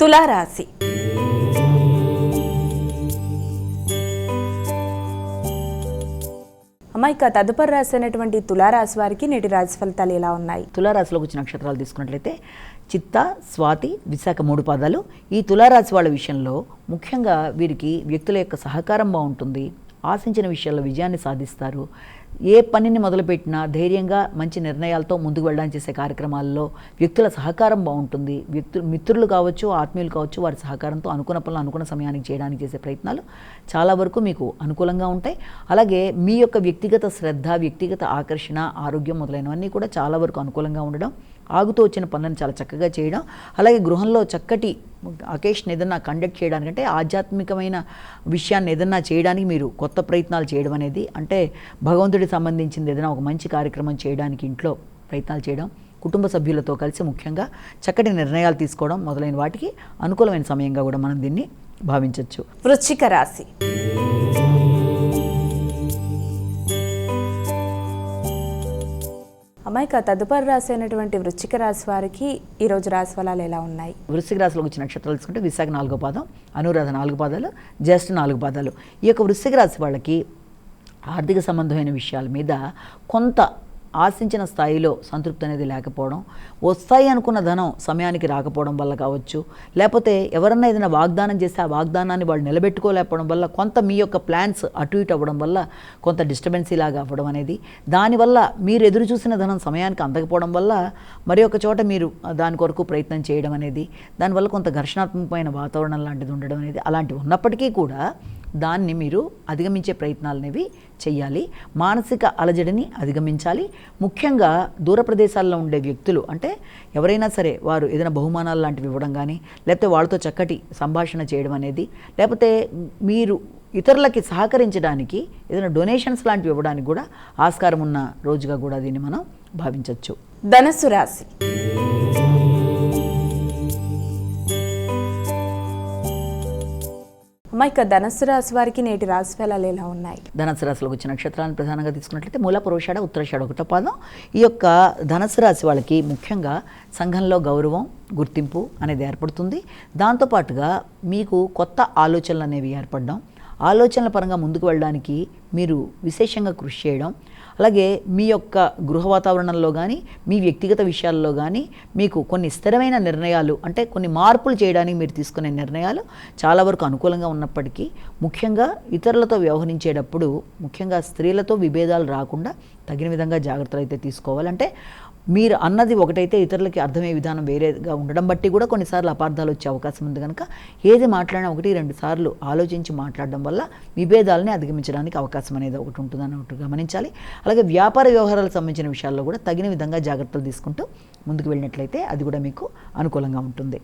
తులారాశి. అమ్మ ఇక తదుపరి రాశి అయినటువంటి తులారాశి వారికి నేటి రాశి ఫలితాలు ఎలా ఉన్నాయి? తులారాశిలోకి వచ్చిన నక్షత్రాలు తీసుకున్నట్లయితే చిత్త స్వాతి విశాఖ మూడు పాదాలు. ఈ తులారాశి వాళ్ళ విషయంలో ముఖ్యంగా వీరికి వ్యక్తుల యొక్క సహకారం బాగుంటుంది. ఆశించిన విషయాల్లో విజయాన్ని సాధిస్తారు. ఏ పనిని మొదలుపెట్టినా ధైర్యంగా మంచి నిర్ణయాలతో ముందుకు వెళ్ళడానికి చేసే కార్యక్రమాల్లో వ్యక్తుల సహకారం బాగుంటుంది. వ్యక్తులు మిత్రులు కావచ్చు ఆత్మీయులు కావచ్చు వారి సహకారంతో అనుకున్న పనులు అనుకున్న సమయానికి చేయడానికి చేసే ప్రయత్నాలు చాలా వరకు మీకు అనుకూలంగా ఉంటాయి. అలాగే మీ యొక్క వ్యక్తిగత శ్రద్ధ వ్యక్తిగత ఆకర్షణ ఆరోగ్యం మొదలైనవన్నీ కూడా చాలా వరకు అనుకూలంగా ఉండడం ఆగుతూ వచ్చిన పనులను చాలా చక్కగా చేయడం. అలాగే గృహంలో చక్కటి అకేషన్ ఏదన్నా కండక్ట్ చేయడానికంటే ఆధ్యాత్మికమైన విషయాన్ని ఏదన్నా చేయడానికి మీరు కొత్త ప్రయత్నాలు చేయడం అనేది అంటే భగవంతుడికి సంబంధించింది ఏదైనా ఒక మంచి కార్యక్రమం చేయడానికి ఇంట్లో ప్రయత్నాలు చేయడం కుటుంబ సభ్యులతో కలిసి ముఖ్యంగా చక్కటి నిర్ణయాలు తీసుకోవడం మొదలైన వాటికి అనుకూలమైన సమయంగా కూడా మనం దీన్ని భావించవచ్చు వృశ్చిక రాశి. అమాయక తదుపరి రాశి అయినటువంటి వృశ్చిక రాశి వారికి ఈరోజు రాశి ఫలాలు ఎలా ఉన్నాయి? వృశ్చిక రాశిలోకి వచ్చిన నక్షత్రాలు తీసుకుంటే విశాఖ నాలుగో పాదం అనురాధ నాలుగు పాదాలు జ్యేష్ఠ నాలుగు పాదాలు. ఈ యొక్క వృశ్చిక రాశి వాళ్ళకి ఆర్థిక సంబంధమైన విషయాల మీద కొంత ఆశించిన స్థాయిలో సంతృప్తి అనేది లేకపోవడం వస్తాయి అనుకున్న ధనం సమయానికి రాకపోవడం వల్ల కావచ్చు లేకపోతే ఎవరన్నా ఏదైనా వాగ్దానం చేస్తే ఆ వాగ్దానాన్ని వాళ్ళు నిలబెట్టుకోలేకపోవడం వల్ల కొంత మీ యొక్క ప్లాన్స్ అటు ఇటు అవ్వడం వల్ల కొంత డిస్టర్బెన్సీ లాగా అవ్వడం అనేది దానివల్ల మీరు ఎదురు చూసిన ధనం సమయానికి అందకపోవడం వల్ల మరి ఒక చోట మీరు దాని కొరకు ప్రయత్నం చేయడం అనేది దానివల్ల కొంత ఘర్షణాత్మకమైన వాతావరణం లాంటిది ఉండడం అనేది అలాంటివి ఉన్నప్పటికీ కూడా దాన్ని మీరు అధిగమించే ప్రయత్నాలు అనేవి చేయాలి మానసిక అలజడిని అధిగమించాలి. ముఖ్యంగా దూర ప్రదేశాల్లో ఉండే వ్యక్తులు అంటే ఎవరైనా సరే వారు ఏదైనా బహుమానాలు లాంటివి ఇవ్వడం కానీ లేకపోతే వాళ్ళతో చక్కటి సంభాషణ చేయడం అనేది లేకపోతే మీరు ఇతరులకి సహకరించడానికి ఏదైనా డొనేషన్స్ లాంటివి ఇవ్వడానికి కూడా ఆస్కారం ఉన్న రోజుగా కూడా దీన్ని మనం భావించవచ్చు ధనస్సు రాశి. మా ఇక ధనస్సు రాశి వారికి నేటి రాశి ఫలాలు ఎలా ఉన్నాయి? ధనస్సు రాశిలోకి వచ్చిన నక్షత్రాలను ప్రధానంగా తీసుకున్నట్లయితే మూల పురుషాడ ఉత్తరాషాఢ ఒకటో పాదం. ఈ యొక్క ధనస్సు రాశి వాళ్ళకి ముఖ్యంగా సంఘంలో గౌరవం గుర్తింపు అనేది ఏర్పడుతుంది. దాంతోపాటుగా మీకు కొత్త ఆలోచనలు అనేవి ఏర్పడడం ఆలోచనల పరంగా ముందుకు వెళ్ళడానికి మీరు విశేషంగా కృషి చేయడం అలాగే మీ యొక్క గృహ వాతావరణంలో కానీ మీ వ్యక్తిగత విషయాల్లో కానీ మీకు కొన్ని స్థిరమైన నిర్ణయాలు అంటే కొన్ని మార్పులు చేయడానికి మీరు తీసుకునే నిర్ణయాలు చాలా వరకు అనుకూలంగా ఉన్నప్పటికీ ముఖ్యంగా ఇతరులతో వ్యవహరించేటప్పుడు ముఖ్యంగా స్త్రీలతో విభేదాలు రాకుండా తగిన విధంగా జాగ్రత్తలు అయితే తీసుకోవాలంటే మీరు అన్నది ఒకటైతే ఇతరులకి అర్థమయ్యే విధానం వేరేగా ఉండడం బట్టి కూడా కొన్నిసార్లు అపార్థాలు వచ్చే అవకాశం ఉంది కనుక ఏది మాట్లాడినా ఒకటి రెండు సార్లు ఆలోచించి మాట్లాడడం వల్ల విభేదాలని అధిగమించడానికి అవకాశం అనేది ఒకటి ఉంటుందని ఒకటి గమనించాలి. అలాగే వ్యాపార వ్యవహారాలకు సంబంధించిన విషయాల్లో కూడా తగిన విధంగా జాగ్రత్తలు తీసుకుంటూ ముందుకు వెళ్ళినట్లయితే అది కూడా మీకు అనుకూలంగా ఉంటుంది.